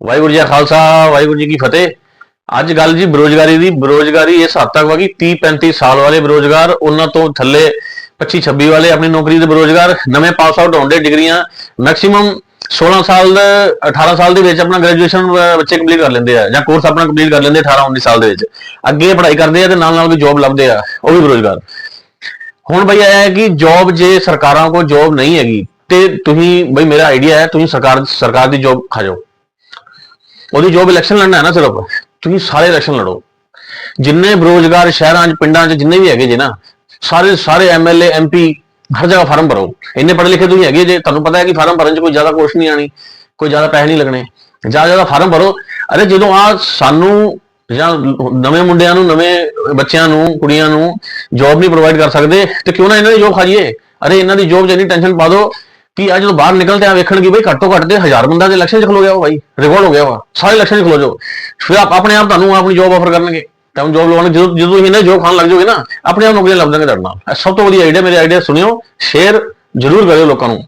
ਵਾਹਿਗੁਰੂ ਜੀ ਕਾ ਖਾਲਸਾ, ਵਾਹਿਗੁਰੂ ਜੀ ਕੀ ਫਤਿਹ। ਅੱਜ ਗੱਲ ਜੀ ਬੇਰੋਜ਼ਗਾਰੀ ਦੀ। ਬੇਰੋਜ਼ਗਾਰੀ ਇਸ ਹੱਦ ਤੱਕ ਵਾ ਕਿ 30 35 ਸਾਲ ਵਾਲੇ ਬੇਰੋਜ਼ਗਾਰ, ਉਹਨਾਂ ਤੋਂ ਥੱਲੇ 25 26 ਵਾਲੇ ਆਪਣੀ ਨੌਕਰੀ ਦੇ ਬੇਰੋਜ਼ਗਾਰ, ਨਵੇਂ ਪਾਸ ਆਊਟ ਹੋਣ ਦੇ ਡਿਗਰੀਆਂ। ਮੈਕਸਿਮਮ 16 ਸਾਲ ਦੇ 18 ਸਾਲ ਦੇ ਵਿੱਚ ਆਪਣਾ ਗ੍ਰੈਜੂਏਸ਼ਨ ਬੱਚੇ ਕੰਪਲੀਟ ਕਰ ਲੈਂਦੇ ਆ, ਜਾਂ ਕੋਰਸ ਆਪਣਾ ਕੰਪਲੀਟ ਕਰ ਲੈਂਦੇ 18 19 ਸਾਲ ਦੇ ਵਿੱਚ। ਅੱਗੇ ਪੜ੍ਹਾਈ ਕਰਦੇ ਆ ਤੇ ਨਾਲ ਨਾਲ ਕੋਈ ਜੌਬ ਲੱਭਦੇ ਆ, ਉਹ ਵੀ ਬੇਰੋਜ਼ਗਾਰ। ਹੁਣ ਬਈ ਇਹ ਹੈ ਕਿ ਜੌਬ ਜੇ ਸਰਕਾਰਾਂ ਕੋਲ ਜੌਬ ਨਹੀਂ ਹੈਗੀ, ਤੇ ਤੁਸੀਂ, ਬਈ ਮੇਰਾ ਆਈਡੀਆ ਹੈ, ਤੁਸੀਂ ਸਰਕਾਰ ਸਰਕਾਰ ਦੀ ਜੌਬ ਖਾ ਜਾਓ। ਉਹਦੀ ਜੌਬ ਇਲੈਕਸ਼ਨ ਲੜਨਾ ਹੈ ਨਾ ਸਿਰਫ। ਤੁਸੀਂ ਸਾਰੇ ਇਲੈਕਸ਼ਨ ਲੜੋ। ਜਿੰਨੇ ਬੇਰੋਜ਼ਗਾਰ ਸ਼ਹਿਰਾਂ 'ਚ, ਪਿੰਡਾਂ 'ਚ ਜਿੰਨੇ ਵੀ ਹੈਗੇ ਜੇ ਨਾ, ਸਾਰੇ ਸਾਰੇ ਐਮਐਲਏ ਐਮਪੀ ਹਰ ਜਗ੍ਹਾ ਫਾਰਮ ਭਰੋ। ਇੰਨੇ ਪੜ੍ਹੇ ਲਿਖੇ ਤੁਸੀਂ ਹੈਗੇ ਜੇ, ਤੁਹਾਨੂੰ ਪਤਾ ਹੈ ਕਿ ਫਾਰਮ ਭਰਨ 'ਚ ਕੋਈ ਜ਼ਿਆਦਾ ਕੋਸ਼ਟ ਨਹੀਂ ਆਣੀ ਕੋਈ ਜ਼ਿਆਦਾ ਪੈਸੇ ਨਹੀਂ ਲੱਗਣੇ। ਜ਼ਿਆਦਾ ਜ਼ਿਆਦਾ ਫਾਰਮ ਭਰੋ। ਅਰੇ ਜਦੋਂ ਆ ਸਾਨੂੰ ਜਾਂ ਨਵੇਂ ਮੁੰਡਿਆਂ ਨੂੰ, ਨਵੇਂ ਬੱਚਿਆਂ ਨੂੰ, ਕੁੜੀਆਂ ਨੂੰ ਜੌਬ ਨਹੀਂ ਪ੍ਰੋਵਾਈਡ ਕਰ ਸਕਦੇ, ਤੇ ਕਿਉਂ ਨਾ ਇਹਨਾਂ ਦੀ ਜੌਬ ਖਾ ਅਰੇ ਇਹਨਾਂ ਦੀ ਜੌਬ 'ਚ ਟੈਨਸ਼ਨ ਪਾ ਦਿਓ ਕਿ ਅੱਜ ਜਦੋਂ ਬਾਹਰ ਨਿਕਲਦੇ ਆ, ਵੇਖਣਗੇ ਬਈ ਘੱਟੋ ਘੱਟ ਤੇ ਹਜ਼ਾਰ ਬੰਦਾ ਦੇ ਇਲੈਕਸ਼ਨ 'ਚ ਖਲੋ ਗਿਆ ਵਾ ਭਾਈ ਰਿਕਾਰਡ ਹੋ ਗਿਆ ਵਾ ਸਾਰੇ ਇਲੈਕਸ਼ਨ 'ਚ ਖਲੋ ਜਾਓ। ਫਿਰ ਆਪ ਆਪਣੇ ਆਪ ਤੁਹਾਨੂੰ ਆਪਣੀ ਜੌਬ ਆਫਰ ਕਰਨਗੇ। ਤੁਹਾਨੂੰ ਜੌਬ ਲਵਾਉਣ, ਜਦੋਂ ਜਦੋਂ ਤੁਸੀਂ ਇਹਨਾਂ ਜੌਬ ਖਾਣ ਲੱਗ ਜਾਓਗੇ ਨਾ, ਆਪਣੇ ਆਪ ਨੌਕਰੀਆਂ ਲੱਭ ਦਾਂਗੇ ਤੁਹਾਡੇ ਨਾਲ। ਸਭ ਤੋਂ ਵਧੀਆ ਆਈਡੀਆ ਮੇਰੇ ਆਈਡੀਆ ਸੁਣਿਓ ਸ਼ੇਅਰ ਜ਼ਰੂਰ ਕਰਿਓ ਲੋਕਾਂ ਨੂੰ।